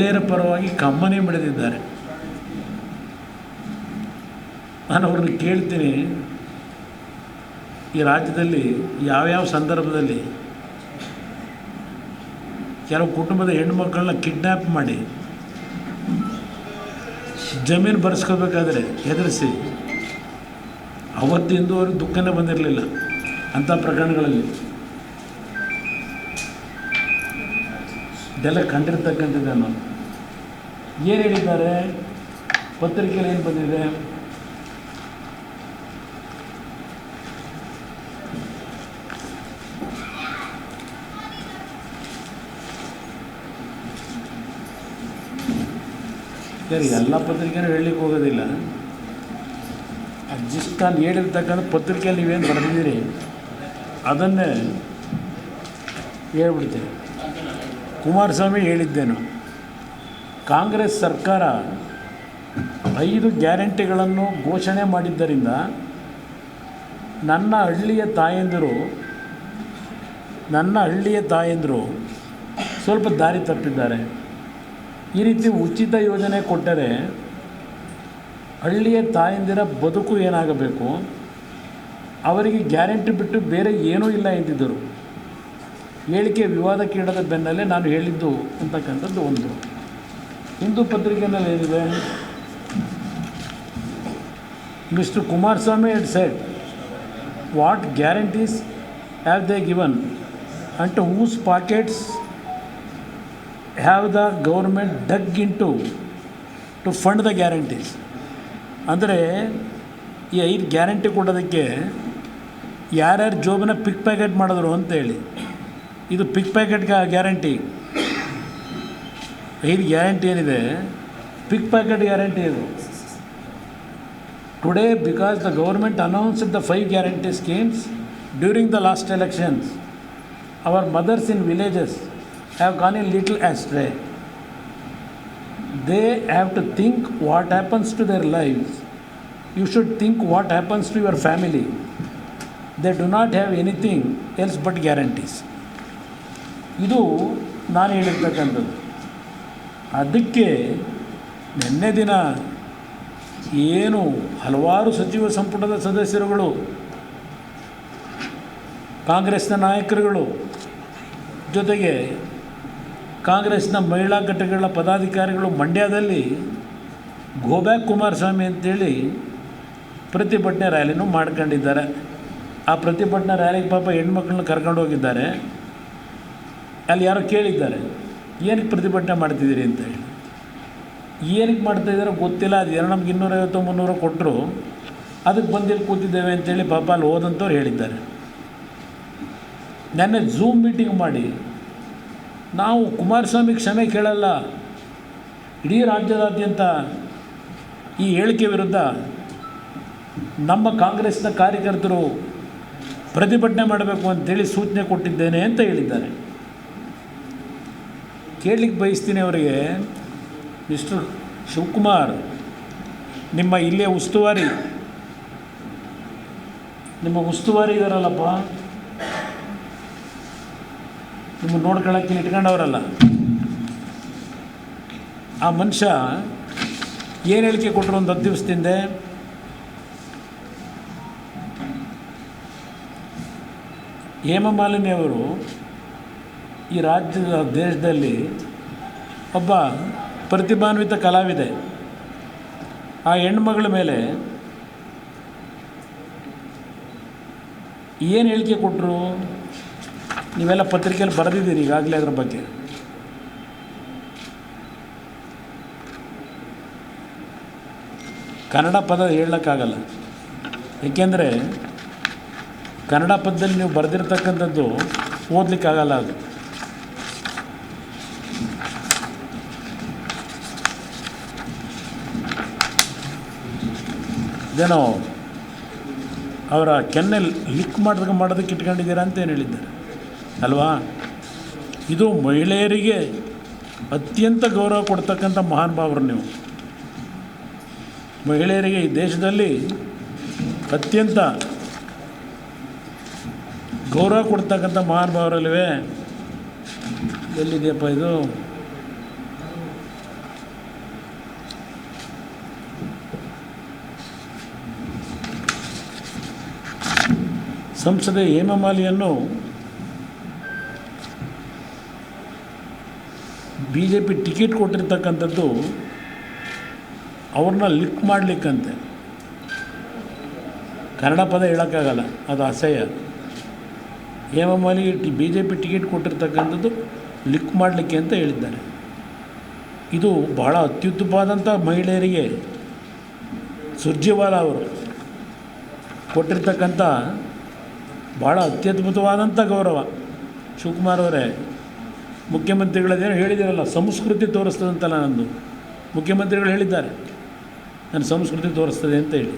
ಮಹಿಳೆಯರ ಪರವಾಗಿ ಕಮ್ಮನೆ ಬೆಳೆದಿದ್ದಾರೆ ನಾನು ಅವ್ರನ್ನ ಕೇಳ್ತೀನಿ, ಈ ರಾಜ್ಯದಲ್ಲಿ ಯಾವ್ಯಾವ ಸಂದರ್ಭದಲ್ಲಿ ಕೆಲವು ಕುಟುಂಬದ ಹೆಣ್ಮಕ್ಳನ್ನ ಕಿಡ್ನ್ಯಾಪ್ ಮಾಡಿ ಜಮೀನು ಬರ್ಸ್ಕೋಬೇಕಾದ್ರೆ ಹೆದರಿಸಿ, ಅವತ್ತಿಂದು ಅವ್ರಿಗೆ ದುಃಖನೇ ಬಂದಿರಲಿಲ್ಲ ಅಂಥ ಪ್ರಕರಣಗಳಲ್ಲಿ. ಇದೆಲ್ಲ ಕಂಡಿರ್ತಕ್ಕಂಥದ್ದು ನಾನು ಏನು ಹೇಳಿದ್ದಾರೆ? ಪತ್ರಿಕೆಯಲ್ಲಿ ಏನು ಬಂದಿದೆ? ಸರಿ, ಎಲ್ಲ ಪತ್ರಿಕೆನೂ ಹೇಳಲಿಕ್ಕೆ ಹೋಗೋದಿಲ್ಲ. ಅಡ್ಜಸ್ಟ್ ನಾನು ಹೇಳಿರ್ತಕ್ಕಂಥ ಪತ್ರಿಕೆಯಲ್ಲಿ ನೀವೇನು ಬರೆದಿದ್ದೀರಿ? ಅದನ್ನೇ ಹೇಳ್ಬಿಡ್ತೀನಿ. ಕುಮಾರಸ್ವಾಮಿ ಹೇಳಿದ್ದೇನು. ಕಾಂಗ್ರೆಸ್ ಸರ್ಕಾರ ಐದು ಗ್ಯಾರಂಟಿಗಳನ್ನು ಘೋಷಣೆ ಮಾಡಿದ್ದರಿಂದ ನನ್ನ ಹಳ್ಳಿಯ ತಾಯಂದಿರು, ನನ್ನ ಹಳ್ಳಿಯ ತಾಯಂದಿರು ಸ್ವಲ್ಪ ದಾರಿ ತಪ್ಪಿದ್ದಾರೆ. ಈ ರೀತಿ ಉಚಿತ ಯೋಜನೆ ಕೊಟ್ಟರೆ ಹಳ್ಳಿಯ ತಾಯಂದಿರ ಬದುಕು ಏನಾಗಬೇಕು? ಅವರಿಗೆ ಗ್ಯಾರಂಟಿ ಬಿಟ್ಟು ಬೇರೆ ಏನೂ ಇಲ್ಲ ಎಂದಿದ್ದರು. ಹೇಳಿಕೆ ವಿವಾದಕ್ಕೀಡದ ಬೆನ್ನಲ್ಲೇ ನಾನು ಹೇಳಿದ್ದು ಅಂತಕ್ಕಂಥದ್ದು ಒಂದು. ಹಿಂದೂ ಪತ್ರಿಕೆಯಲ್ಲಿ ಏನಿದೆ? Mister Kumaraswamy it said what guarantees have they given and to whose pockets have the government dug in to to fund the guarantees ಅಂದರೆ ಈ ಐದು ಗ್ಯಾರಂಟಿ ಕೊಡೋದಕ್ಕೆ ಯಾರ್ಯಾರು ಜೋಬನ್ನ ಪಿಕ್ ಪ್ಯಾಕೆಟ್ ಮಾಡಿದ್ರು ಅಂತೇಳಿ ಇದು ಪಿಕ್ ಪ್ಯಾಕೆಟ್ಗೆ ಗ್ಯಾರಂಟಿ ಐದು ಗ್ಯಾರಂಟಿ ಏನಿದೆ? ಪಿಕ್ ಪ್ಯಾಕೆಟ್ ಗ್ಯಾರಂಟಿ ಇದು. Today because the government announced the five guarantee schemes during the last elections our mothers in villages have gone in little astray they have to think what happens to their lifes you should think what happens to your family they do not have anything else but guarantees ಇದು ನಾನು ಹೇಳಿರ್ತಕ್ಕಂಥದ್ದು. ಅದಕ್ಕೆ ನಿನ್ನೆ ದಿನ ಏನು ಹಲವಾರು ಸಚಿವ ಸಂಪುಟದ ಸದಸ್ಯರುಗಳು, ಕಾಂಗ್ರೆಸ್ನ ನಾಯಕರುಗಳು ಜೊತೆಗೆ ಕಾಂಗ್ರೆಸ್ನ ಮಹಿಳಾ ಘಟಕಗಳ ಪದಾಧಿಕಾರಿಗಳು ಮಂಡ್ಯದಲ್ಲಿ ಗೋಬ್ಯಾಕ್ ಕುಮಾರಸ್ವಾಮಿ ಅಂತೇಳಿ ಪ್ರತಿಭಟನೆ ರ್ಯಾಲಿನೂ ಮಾಡ್ಕೊಂಡಿದ್ದಾರೆ. ಆ ಪ್ರತಿಭಟನಾ ರ್ಯಾಲಿಗೆ ಪಾಪ ಹೆಣ್ಮಕ್ಳನ್ನ ಕರ್ಕೊಂಡು ಹೋಗಿದ್ದಾರೆ. ಅಲ್ಲಿ ಯಾರೋ ಕೇಳಿದ್ದಾರೆ. ಏನಕ್ಕೆ ಪ್ರತಿಭಟನೆ ಮಾಡ್ತಿದ್ದೀರಿ ಅಂತ ಹೇಳಿ. ಏನಕ್ಕೆ ಮಾಡ್ತಾಯಿದ್ದಾರೆ ಗೊತ್ತಿಲ್ಲ, ಅದು ಏನೋ ನಮ್ಗೆ ಇನ್ನೂರೈವತ್ತು, ಮುನ್ನೂರು ಕೊಟ್ಟರು ಅದಕ್ಕೆ ಬಂದಿಲ್ಲಿ ಕೂತಿದ್ದೇವೆ ಅಂತೇಳಿ ಪಾಪ ಅಲ್ಲಿ ಹೋದಂಥವ್ರು ಹೇಳಿದ್ದಾರೆ. ನೆನ್ನೆ ಝೂಮ್ ಮೀಟಿಂಗ್ ಮಾಡಿ, ನಾವು ಕುಮಾರಸ್ವಾಮಿ ಕ್ಷಮೆ ಕೇಳಲ್ಲ, ಇಡೀ ರಾಜ್ಯದಾದ್ಯಂತ ಈ ಹೇಳಿಕೆ ವಿರುದ್ಧ ನಮ್ಮ ಕಾಂಗ್ರೆಸ್ನ ಕಾರ್ಯಕರ್ತರು ಪ್ರತಿಭಟನೆ ಮಾಡಬೇಕು ಅಂತೇಳಿ ಸೂಚನೆ ಕೊಟ್ಟಿದ್ದೇನೆ ಅಂತ ಹೇಳಿದ್ದಾರೆ. ಕೇಳಲಿಕ್ಕೆ ಬಯಸ್ತೀನಿ ಅವರಿಗೆ, ಮಿಸ್ಟರ್ ಶಿವಕುಮಾರ್, ನಿಮ್ಮ ಇಲ್ಲೇ ಉಸ್ತುವಾರಿ. ನಿಮ್ಮ ಉಸ್ತುವಾರಿ ಇದಾರಲ್ಲಪ್ಪ. ನಿಮ್ಮ ನೋಡ್ಕೊಳ್ಳೋಕ್ಕೆ ಇಟ್ಕೊಂಡವರಲ್ಲ ಆ ಮನುಷ್ಯ ಏನು ಹೇಳಿಕೆ ಕೊಟ್ಟರು ಒಂದು ಹತ್ತು ದಿವಸದಿಂದ ಹೇಮಮಾಲಿನಿ ಅವರು ಈ ರಾಜ್ಯದ ದೇಶದಲ್ಲಿ ಒಬ್ಬ ಪ್ರತಿಭಾನ್ವಿತ ಕಲಾವಿದೆ. ಆ ಹೆಣ್ಮಗಳ ಮೇಲೆ ಏನು ಹೇಳಿಕೆ ಕೊಟ್ಟರು ನೀವೆಲ್ಲ ಪತ್ರಿಕೆಯಲ್ಲಿ ಬರೆದಿದ್ದೀರಿ ಈಗಾಗಲೇ ಅದರ ಬಗ್ಗೆ. ಕನ್ನಡ ಪದ ಹೇಳೋಕ್ಕಾಗಲ್ಲ. ಏಕೆಂದರೆ ಕನ್ನಡ ಪದದಲ್ಲಿ ನೀವು ಬರೆದಿರ್ತಕ್ಕಂಥದ್ದು ಓದಲಿಕ್ಕಾಗಲ್ಲ ಅದು. ಇದೇನೋ ಅವರ ಕೆನ್ನೆ ಲಿಕ್ ಮಾಡಿದಾಗ ಮಾಡೋದಕ್ಕೆ ಇಟ್ಕೊಂಡಿದ್ದೀರಾ ಅಂತ ಏನು ಹೇಳಿದ್ದಾರೆ? ಅಲ್ವಾ? ಇದು ಮಹಿಳೆಯರಿಗೆ ಅತ್ಯಂತ ಗೌರವ ಕೊಡ್ತಕ್ಕಂಥ ಮಹಾನ್ ಭಾವರು ನೀವು. ಮಹಿಳೆಯರಿಗೆ ಈ ದೇಶದಲ್ಲಿ ಅತ್ಯಂತ ಗೌರವ ಕೊಡ್ತಕ್ಕಂಥ ಮಹಾನ್ ಭಾವರಲ್ಲಿವೆ ಎಲ್ಲಿದೆಯಪ್ಪ ಇದು? ಸಂಸದೆ ಹೇಮಮಾಲಿಯನ್ನು ಬಿ ಜೆ ಪಿ ಟಿಕೆಟ್ ಕೊಟ್ಟಿರ್ತಕ್ಕಂಥದ್ದು ಅವ್ರನ್ನ ಲಿಕ್ ಮಾಡಲಿಕ್ಕಂತೆ. ಕನ್ನಡ ಪದ ಹೇಳೋಕ್ಕಾಗಲ್ಲ, ಅದು ಅಸಹ್ಯ. Hemamali T B J P ticket ಕೊಟ್ಟಿರ್ತಕ್ಕಂಥದ್ದು ಲಿಕ್ ಮಾಡಲಿಕ್ಕೆ ಅಂತ ಹೇಳಿದ್ದಾರೆ. ಇದು ಬಹಳ ಅತ್ಯುತ್ತಮವಾದಂಥ ಮಹಿಳೆಯರಿಗೆ ಸುರ್ಜೇವಾಲಾ ಅವರು ಕೊಟ್ಟಿರ್ತಕ್ಕಂಥ ಭಾಳ ಅತ್ಯದ್ಭುತವಾದಂಥ ಗೌರವ. ಶಿವಕುಮಾರ್ ಅವರೇ, ಮುಖ್ಯಮಂತ್ರಿಗಳದೇನು ಹೇಳಿದಿರಲ್ಲ, ಸಂಸ್ಕೃತಿ ತೋರಿಸ್ತದಂತಲ್ಲ ನಂದು. ಮುಖ್ಯಮಂತ್ರಿಗಳು ಹೇಳಿದ್ದಾರೆ, ನನ್ನ ಸಂಸ್ಕೃತಿ ತೋರಿಸ್ತದೆ ಅಂತ ಹೇಳಿ.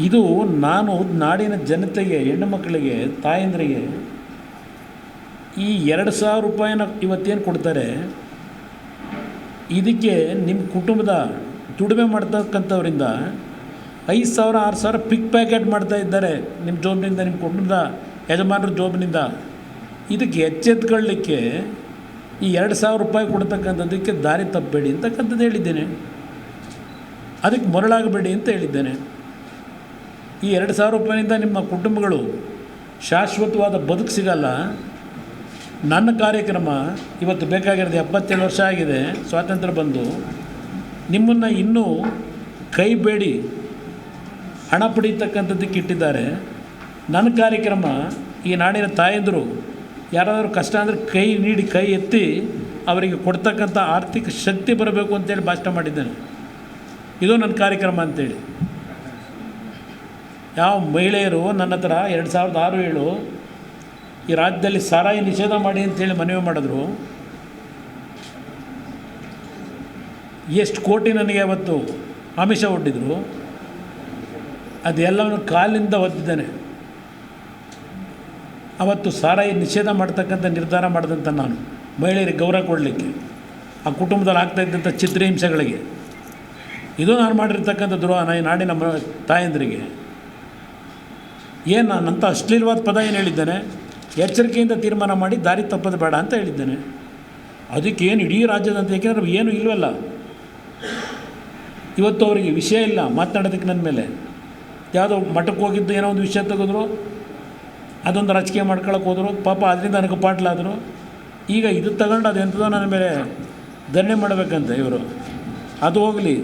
ಇದು ನಾನು ನಾಡಿನ ಜನತೆಗೆ, ಹೆಣ್ಣು ಮಕ್ಕಳಿಗೆ, ತಾಯಂದ್ರಿಗೆ ಈ ಎರಡು ಸಾವಿರ ರೂಪಾಯಿನ ಇವತ್ತೇನು ಕೊಡ್ತಾರೆ, ಇದಕ್ಕೆ ನಿಮ್ಮ ಕುಟುಂಬದ ದುಡಿಮೆ ಮಾಡ್ತಕ್ಕಂಥವ್ರಿಂದ ಐದು ಸಾವಿರ, ಆರು ಸಾವಿರ ಪಿಕ್ ಪ್ಯಾಕೆಟ್ ಮಾಡ್ತಾ ಇದ್ದಾರೆ ನಿಮ್ಮ ಜೋಬ್ನಿಂದ, ನಿಮ್ಮ ಕುಟುಂಬದ ಯಜಮಾನರ ಜೋಬ್ನಿಂದ. ಇದಕ್ಕೆ ಎಚ್ಚೆತ್ಕೊಳ್ಳಿಕ್ಕೆ ಈ ಎರಡು ಸಾವಿರ ರೂಪಾಯಿ ಕೊಡ್ತಕ್ಕಂಥದ್ದಕ್ಕೆ ದಾರಿ ತಪ್ಪಬೇಡಿ ಅಂತಕ್ಕಂಥದ್ದು ಹೇಳಿದ್ದೇನೆ. ಅದಕ್ಕೆ ಮರಳಾಗಬೇಡಿ ಅಂತ ಹೇಳಿದ್ದೇನೆ. ಈ ಎರಡು ಸಾವಿರ ರೂಪಾಯಿಯಿಂದ ನಿಮ್ಮ ಕುಟುಂಬಗಳು ಶಾಶ್ವತವಾದ ಬದುಕು ಸಿಗಲ್ಲ. ನನ್ನ ಕಾರ್ಯಕ್ರಮ ಇವತ್ತು ಬೇಕಾಗಿರೋದು ಎಪ್ಪತ್ತೇಳು ವರ್ಷ ಆಗಿದೆ. ಸ್ವಾತಂತ್ರ್ಯ ಬಂದು ನಿಮ್ಮನ್ನು ಇನ್ನೂ ಕೈ ಬೇಡಿ. ಹಣ ಪಡೀತಕ್ಕಂಥದ್ದಕ್ಕೆ ಇಟ್ಟಿದ್ದಾರೆ ನನ್ನ ಕಾರ್ಯಕ್ರಮ, ಈ ನಾಡಿನ ತಾಯಂದರು, ಯಾರಾದರೂ ಕಷ್ಟ ಅಂದರೆ ಕೈ ನೀಡಿ, ಕೈ ಎತ್ತಿ ಅವರಿಗೆ ಕೊಡ್ತಕ್ಕಂಥ ಆರ್ಥಿಕ ಶಕ್ತಿ ಬರಬೇಕು ಅಂತೇಳಿ ಭಾಷಣ ಮಾಡಿದ್ದೇನೆ. ಇದು ನನ್ನ ಕಾರ್ಯಕ್ರಮ ಅಂತೇಳಿ. ಯಾವ ಮಹಿಳೆಯರು ನನ್ನ ಹತ್ರ ಎರಡು ಸಾವಿರದ ಆರು ಏಳು ಈ ರಾಜ್ಯದಲ್ಲಿ ಸಾರಾಯಿ ನಿಷೇಧ ಮಾಡಿ ಅಂತೇಳಿ ಮನವಿ ಮಾಡಿದ್ರು. ಎಷ್ಟು ಕೋಟಿ ನನಗೆ ಅವತ್ತು ಆಮಿಷ ಒಡ್ಡಿದ್ರು. ಅದೆಲ್ಲವನ್ನು ಕಾಲಿಂದ ಒದ್ದಿದ್ದೇನೆ ಅವತ್ತು ಸಾರಾಯಿ ನಿಷೇಧ ಮಾಡ್ತಕ್ಕಂಥ ನಿರ್ಧಾರ ಮಾಡಿದಂಥ ನಾನು. ಮಹಿಳೆಯರಿಗೆ ಗೌರವ ಕೊಡಲಿಕ್ಕೆ, ಆ ಕುಟುಂಬದಲ್ಲಿ ಆಗ್ತಾ ಇದ್ದಂಥ ಚಿತ್ರಹಿಂಸೆಗಳಿಗೆ. ಇದು ನಾನು ಮಾಡಿರ್ತಕ್ಕಂಥ ದ್ರೋಹ ಈ ನಾಡಿನ ಮ, ತಾಯಂದರಿಗೆ. ಏನು ಅಂತ ಅಶ್ಲೀಲವಾದ ಪದ ಏನು ಹೇಳಿದ್ದೇನೆ? ಎಚ್ಚರಿಕೆಯಿಂದ ತೀರ್ಮಾನ ಮಾಡಿ ದಾರಿ ತಪ್ಪದು ಬೇಡ ಅಂತ ಹೇಳಿದ್ದೇನೆ. ಅದಕ್ಕೆ ಏನು ಇಡೀ ರಾಜ್ಯದಂತ ಏಕೆಂದರೆ ಏನು ಇಲ್ಲವಲ್ಲ ಇವತ್ತು ಅವರಿಗೆ ವಿಷಯ ಇಲ್ಲ, ಮಾತನಾಡೋದಕ್ಕೆ ನನ್ನ ಮೇಲೆ. ಯಾವುದೋ ಮಠಕ್ಕೆ ಹೋಗಿದ್ದು ಏನೋ ಒಂದು ವಿಷಯ ತೆಗೆದ್ರು, ಅದೊಂದು ರಾಜಕೀಯ ಮಾಡ್ಕೊಳಕ್ಕೆ ಹೋದರು. ಪಾಪ ಅದರಿಂದ ನನಗೆ ಪಾಟ್ಲಾದರು ಈಗ ಇದು ತಗೊಂಡು ಅದು ಎಂಥದೋ ನನ್ನ ಮೇಲೆ ದಂಡನೆ ಮಾಡಬೇಕಂತ ಇವರು. ಅದು ಹೋಗಲಿ.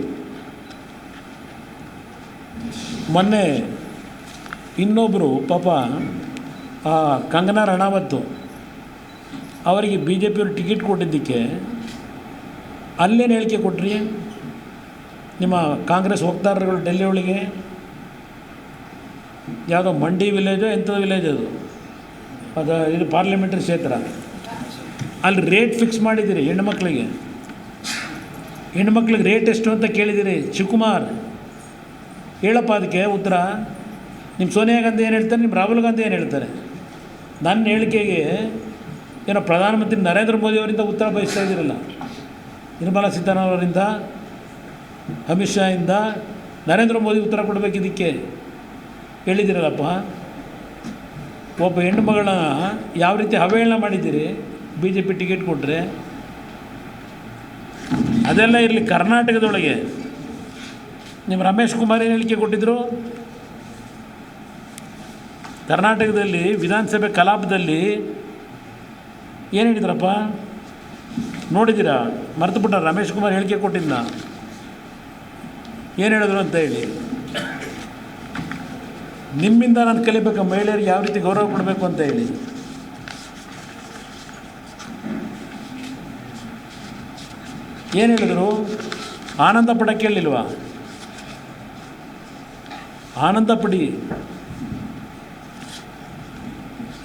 ಮೊನ್ನೆ ಇನ್ನೊಬ್ಬರು ಪಾಪ ಕಂಗನಾ ರಣಾವತ್ತು ಅವರಿಗೆ ಬಿ ಜೆ ಪಿಯವರು ಟಿಕೆಟ್ ಕೊಟ್ಟಿದ್ದಕ್ಕೆ ಅಲ್ಲೇನು ಹೇಳಿಕೆ ಕೊಟ್ರಿ? ನಿಮ್ಮ ಕಾಂಗ್ರೆಸ್ ವಕ್ತಾರರುಗಳು ಡೆಲ್ಲಿ ಒಳಗೆ ಯಾವುದೋ ಮಂಡಿ ವಿಲೇಜು ಎಂಥದ್ದು ವಿಲೇಜ್ ಅದು. ಅದು ಇದು ಪಾರ್ಲಿಮೆಂಟ್ರಿ ಕ್ಷೇತ್ರ. ಅಲ್ಲಿ ರೇಟ್ ಫಿಕ್ಸ್ ಮಾಡಿದ್ದೀರಿ ಹೆಣ್ಮಕ್ಳಿಗೆ. ಹೆಣ್ಮಕ್ಳಿಗೆ ರೇಟ್ ಎಷ್ಟು ಅಂತ ಕೇಳಿದ್ದೀರಿ ಶಿವಕುಮಾರ್. ಹೇಳಪ್ಪ ಅದಕ್ಕೆ ಉತ್ತರ. ನಿಮ್ಮ ಸೋನಿಯಾ ಗಾಂಧಿ ಏನು ಹೇಳ್ತಾರೆ ನಿಮ್ಮ ರಾಹುಲ್ ಗಾಂಧಿ ಏನು ಹೇಳ್ತಾರೆ? ನನ್ನ ಹೇಳಿಕೆಗೆ ಏನೋ ಪ್ರಧಾನಮಂತ್ರಿ ನರೇಂದ್ರ ಮೋದಿ ಅವರಿಂದ ಉತ್ತರ ಬಯಸ್ತಾ ಇದ್ದೀರಲ್ಲ. ನಿರ್ಮಲಾ ಸೀತಾರಾಮನ್ ಅವರಿಂದ, ಅಮಿತ್ ಶಾ ಇಂದ ನರೇಂದ್ರ ಮೋದಿ ಉತ್ತರ ಕೊಡಬೇಕು ಇದಕ್ಕೆ ಹೇಳಿದ್ದೀರಲ್ಲಪ್ಪ ಒಬ್ಬ ಹೆಣ್ಣು ಮಗಳನ್ನ ಯಾವ ರೀತಿ ಅವಹೇಳನ ಮಾಡಿದ್ದೀರಿ? ಬಿ ಜೆ ಪಿ ಟಿಕೆಟ್ ಕೊಟ್ಟರೆ ಅದೆಲ್ಲ ಇರಲಿ, ಕರ್ನಾಟಕದೊಳಗೆ. ನಿಮ್ಮ ರಮೇಶ್ ಕುಮಾರ್ ಏನು ಹೇಳಿಕೆ ಕೊಟ್ಟಿದ್ದರು ಕರ್ನಾಟಕದಲ್ಲಿ ವಿಧಾನಸಭೆ ಕಲಾಪದಲ್ಲಿ ಏನು ಹೇಳಿದ್ರಪ್ಪ? ನೋಡಿದ್ದೀರಾ? ಮರ್ತುಬಿಟ್ಟ ರಮೇಶ್ ಕುಮಾರ್ ಹೇಳಿಕೆ ಕೊಟ್ಟಿದ್ದ ಏನು ಹೇಳಿದ್ರು ಅಂತ ಹೇಳಿ. ನಿಮ್ಮಿಂದ ನಾನು ಕಲಿಬೇಕು ಮಹಿಳೆಯರಿಗೆ ಯಾವ ರೀತಿ ಗೌರವ ಕೊಡಬೇಕು ಅಂತ ಹೇಳಿ. ಏನು ಹೇಳಿದರು? ಆನಂದ ಪಡ ಕೇಳಲಿಲ್ವಾ ಆನಂದ ಪಡಿ.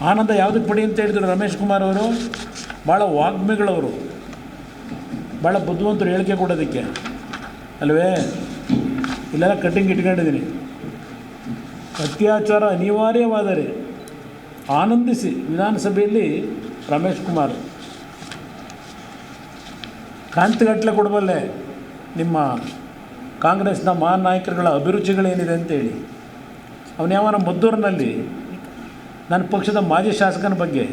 ಆನಂದ ಯಾವುದಕ್ಕೆ ಪಡಿ ಅಂತ ಹೇಳಿದರು ರಮೇಶ್ ಕುಮಾರ್ ಅವರು? ಭಾಳ ವಾಗ್ಮಿಗಳವರು. ಭಾಳ ಬುದ್ಧಿವಂತರು ಹೇಳಿಕೆ ಕೊಡೋದಕ್ಕೆ. ಅಲ್ವೇ? ಇಲ್ಲೆಲ್ಲ ಕಟ್ಟಿಂಗ್ ಇಟ್ಕೊಂಡಿದ್ದೀನಿ ಅತ್ಯಾಚಾರ ಅನಿವಾರ್ಯವಾದರೆ ಆನಂದಿಸಿ ವಿಧಾನಸಭೆಯಲ್ಲಿ ರಮೇಶ್ ಕುಮಾರ್. ಕಾಂತಿಗಟ್ಟಲೆ ಕೊಡಬಲ್ಲೆ ನಿಮ್ಮ ಕಾಂಗ್ರೆಸ್ನ ಮಹಾನ್ ನಾಯಕರುಗಳ ಅಭಿರುಚಿಗಳೇನಿದೆ ಅಂತೇಳಿ. ಅವನು ಯಾವನ ಮದ್ದೂರಿನಲ್ಲಿ ನನ್ನ ಪಕ್ಷದ ಮಾಜಿ ಶಾಸಕನ ಬಗ್ಗೆ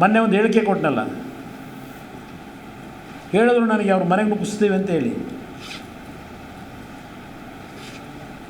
ಮೊನ್ನೆ ಒಂದು ಹೇಳಿಕೆ ಕೊಟ್ಟನಲ್ಲ ಹೇಳಿದ್ರು ನನಗೆ, ಅವ್ರ ಮನೆಗೆ ಮುಗಿಸ್ತೀವಿ ಅಂತ ಹೇಳಿ